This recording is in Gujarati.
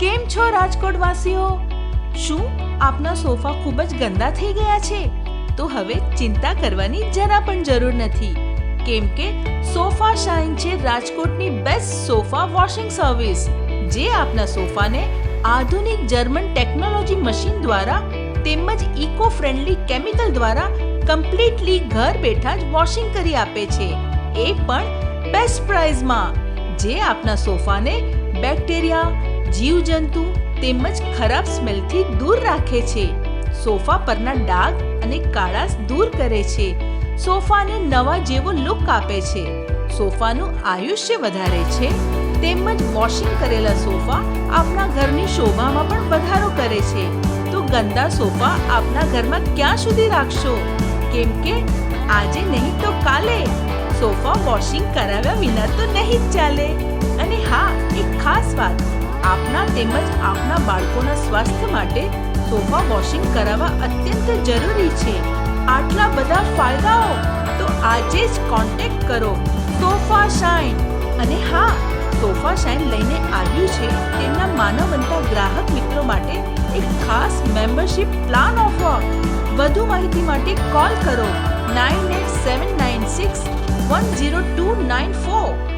કેમ છો રાજકોટ વાસીઓ શું આપના સોફા ખૂબ જ ગંદા થઈ ગયા છે? તો હવે ચિંતા કરવાની જરા પણ જરૂર નથી. કેમ કે સોફા શાઇન છે રાજકોટની બેસ્ટ સોફા વોશિંગ સર્વિસ, જે આપના સોફાને આધુનિક જર્મન ટેકનોલોજી મશીન દ્વારા તેમજ ઇકો ફ્રેન્ડલી કેમિકલ દ્વારા કમ્પ્લીટલી ઘર બેઠા જ વોશિંગ કરી આપે છે. એ પણ બેસ્ટ પ્રાઇઝમાં, જે આપના સોફાને બેક્ટેરિયા જીવજંતુ તેમજ ખરાબ સ્મેલથી દૂર રાખે છે. સોફા પરના ડાઘ અને કાળાશ દૂર કરે છે. સોફાને નવા જેવો લુક આપે છે. સોફાનું આયુષ્ય વધારે છે. તેમજ વોશિંગ કરેલા સોફા આપના ઘરની શોભામાં પણ વધારો કરે છે. તો ગંદા સોફા આપના ઘરમાં ક્યાં સુધી રાખશો? કેમ કે આજે નહીં તો કાલે. સોફા વોશિંગ કરાવ્યા વિના તો નહીં જ ચાલે. અને હા, એક ખાસ વાત. આપના તેમજ આપના બાળકોના સ્વાસ્થ્ય માટે સોફા વોશિંગ કરાવવા અત્યંત જરૂરી છે. આટલા બધા ફાયદાઓ? તો આજે જ કોન્ટેક્ટ કરો સોફા શાઇન. અને હા, સોફા શાઇન લઈને આવ્યું છે તેમના માનવંતા ગ્રાહક મિત્રો માટે એક ખાસ મેમ્બરશિપ પ્લાન ઓફર વધુ માહિતી માટે કોલ કરો nine eight seven nine six one zero two nine four